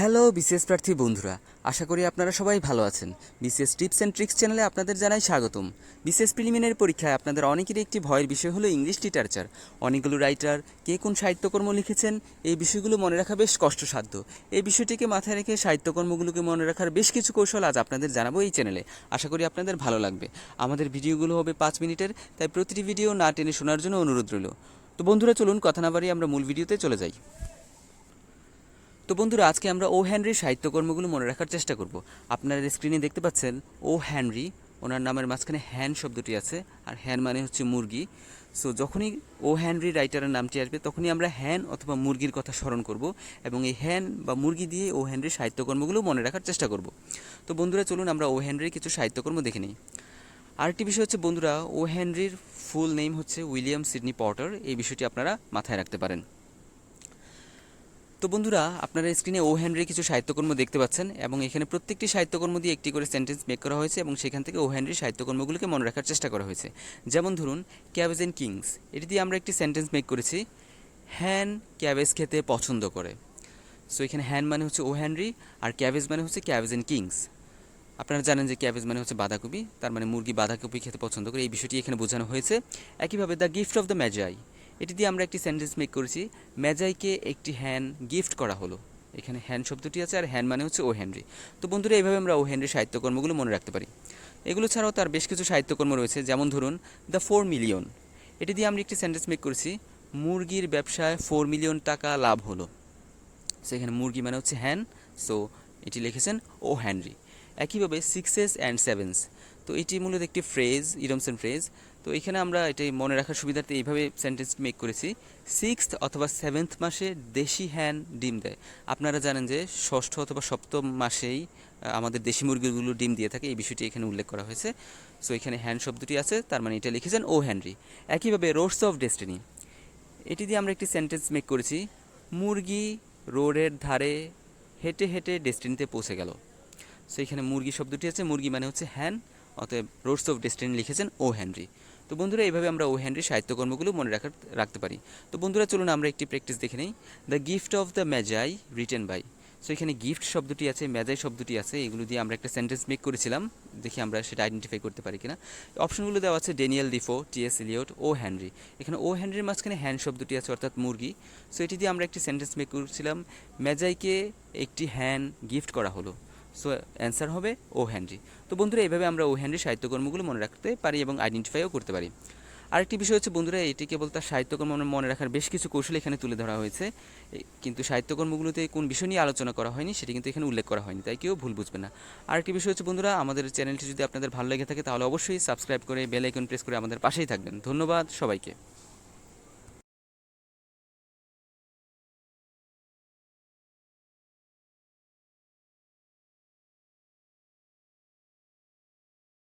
Hello, BCS প্রার্থী বন্ধুরা, আশা করি আপনারা সবাই ভালো আছেন। বিসিএস টিপস অ্যান্ড ট্রিক্স চ্যানেলে আপনাদের জানাই স্বাগতম। বিসিএস প্রিলিমিনারি পরীক্ষায় আপনাদের অনেকেরই একটি ভয়ের বিষয় হলো ইংলিশ লিটারেচার। অনেকগুলো রাইটার কে কোন সাহিত্যকর্ম লিখেছেন, এই বিষয়গুলো মনে রাখা বেশ কষ্টসাধ্য। এই বিষয়টিকে মাথায় রেখে সাহিত্যকর্মগুলোকে মনে রাখার বেশ কিছু কৌশল আজ আপনাদের জানাব এই চ্যানেলে। আশা করি আপনাদের ভালো লাগবে। আমাদের ভিডিওগুলো হবে পাঁচ মিনিটের, তাই প্রতিটি ভিডিও না টেনে শোনার জন্য অনুরোধ রইল। তো বন্ধুরা, চলুন কথা না বাড়িয়ে আমরা মূল ভিডিওতে চলে যাই। তো বন্ধুরা, আজকে আমরা ও হ্যানরির সাহিত্যকর্মগুলো মনে রাখার চেষ্টা করব। আপনারা স্ক্রিনে দেখতে পাচ্ছেন, ও হ্যানরি, ওনার নামের মাঝখানে হ্যান শব্দটি আছে, আর হ্যান মানে হচ্ছে মুরগি। সো যখনই ও হ্যানরি রাইটারের নামটি আসবে, তখনই আমরা হ্যান অথবা মুরগির কথা স্মরণ করব এবং এই হ্যান বা মুরগি দিয়ে ও হ্যানরির সাহিত্যকর্মগুলো মনে রাখার চেষ্টা করব। তো বন্ধুরা, চলুন আমরা ও হ্যানরির কিছু সাহিত্যকর্ম দেখে নিই। আরেকটি বিষয় হচ্ছে, বন্ধুরা, ও হ্যানরির ফুল নেম হচ্ছে উইলিয়াম সিডনি পটার। এই বিষয়টি আপনারা মাথায় রাখতে পারেন। তো বন্ধুরা, আপনারা স্ক্রিনে ও হ্যানরির কিছু সাহিত্যকর্ম দেখতে পাচ্ছেন এবং এখানে প্রত্যেকটি সাহিত্যকর্ম দিয়ে একটি করে সেন্টেন্স মেক করা হয়েছে এবং সেখান থেকে ও হ্যানরির সাহিত্যকর্মগুলোকে মনে রাখার চেষ্টা করা হয়েছে। যেমন ধরুন ক্যাবেজ অ্যান্ড কিংস এটি দিয়ে আমরা একটি সেন্টেন্স মেক করেছি, হ্যান ক্যাবেজ খেতে পছন্দ করে। সো এখানে হ্যান মানে হচ্ছে ও হ্যানরি আর ক্যাবেজ মানে হচ্ছে ক্যাবেজ অ্যান্ড কিংস আপনারা জানেন যে ক্যাবেজ মানে হচ্ছে বাঁধাকপি, তার মানে মুরগি বাঁধাকপি খেতে পছন্দ করে, এই বিষয়টি এখানে বোঝানো হয়েছে। একইভাবে the gift of the Magi এটি দিয়ে আমরা একটি সেন্টেন্স মেক করেছি। ম্যাজাইকে একটি হ্যান গিফট করা হলো। এখানে হ্যান শব্দটি আছে আর হ্যান মানে হচ্ছে ও হেনরি। তো বন্ধুরা এইভাবে আমরা ও হেনরি সাহিত্যকর্মগুলো মনে রাখতে পারি। এগুলো ছাড়াও তার বেশ কিছু সাহিত্যকর্ম রয়েছে, যেমন ধরুন দ্য ফোর মিলিয়ন এটি দিয়ে আমরা একটি সেন্টেন্স মেক করেছি, মুরগির ব্যবসায় ফোর মিলিয়ন টাকা লাভ হলো। সেখানে মুরগি মানে হচ্ছে হ্যান সো এটি লিখেছেন ও হ্যানরি একইভাবে সিক্সেস অ্যান্ড সেভেন্স তো এটি মূলত একটি ফ্রেজ ইরমসেন ফ্রেজ তো এখানে আমরা এটাই মনে রাখার সুবিধার্থে এইভাবে সেন্টেন্স মেক করেছি। সিক্সথ অথবা সেভেন্থ মাসে দেশি হ্যান ডিম দেয়। আপনারা জানেন যে ষষ্ঠ অথবা সপ্তম মাসেই আমাদের দেশি মুরগিগুলো ডিম দিয়ে থাকে, এই বিষয়টি এখানে উল্লেখ করা হয়েছে। সো এখানে হ্যান্ড শব্দটি আছে, তার মানে এটা লিখেছেন ও হ্যানরি একইভাবে রোডস অফ ডেস্টিনি এটি দিয়ে আমরা একটি সেন্টেন্স মেক করেছি, মুরগি রোডের ধারে হেঁটে হেঁটে ডেস্টিনিতে পৌঁছে গেল। সো এখানে মুরগি শব্দটি আছে, মুরগি মানে হচ্ছে হ্যান অতএব রোডস অফ ডেস্টিনি লিখেছেন ও হেনরি তো বন্ধুরা, এইভাবে আমরা ও হেনরি সাহিত্যকর্মগুলো মনে রাখার, রাখতে পারি। তো বন্ধুরা, চলুন আমরা একটি প্র্যাকটিস দেখে নিই। The gift of the Magi written by so এখানে গিফট শব্দটি আছে ম্যাজাই শব্দটি আছে, এগুলো দিয়ে আমরা একটা সেন্টেন্স মেক করেছিলাম। দেখি আমরা সেটা আইডেন্টিফাই করতে পারি কিনা। অপশনগুলো দেওয়া আছে Daniel Defoe T S Eliot O Henry এখানে ও হেনরির মাঝখানে হ্যান শব্দটি আছে, অর্থাৎ মুরগি। সো এটি দিয়ে আমরা একটি সেন্টেন্স মেক করেছিলাম ম্যাজাইকে একটি হ্যান গিফট করা হলো। সো অ্যান্সার হবে ও হ্যানরি তো বন্ধুরা এইভাবে আমরা ও হ্যানরি সাহিত্যকর্মগুলো মনে রাখতে পারি এবং আইডেন্টিফাইও করতে পারি। আরেকটি বিষয় হচ্ছে, বন্ধুরা এটি কেবল তার সাহিত্যকর্ম মনে রাখার বেশ কিছু কৌশল এখানে তুলে ধরা হয়েছে। কিন্তু সাহিত্যকর্মগুলোতে কোন বিষয় নিয়ে আলোচনা করা হয়নি, সেটি কিন্তু এখানে উল্লেখ করা হয়নি, তাই কেউ ভুল বুঝবে না। আরেকটি বিষয় হচ্ছে, বন্ধুরা, আমাদের চ্যানেলটি যদি আপনাদের ভালো লেগে থাকে, তাহলে অবশ্যই সাবস্ক্রাইব করে বেল আইকন প্রেস করে আমাদের পাশেই থাকবেন। ধন্যবাদ সবাইকে।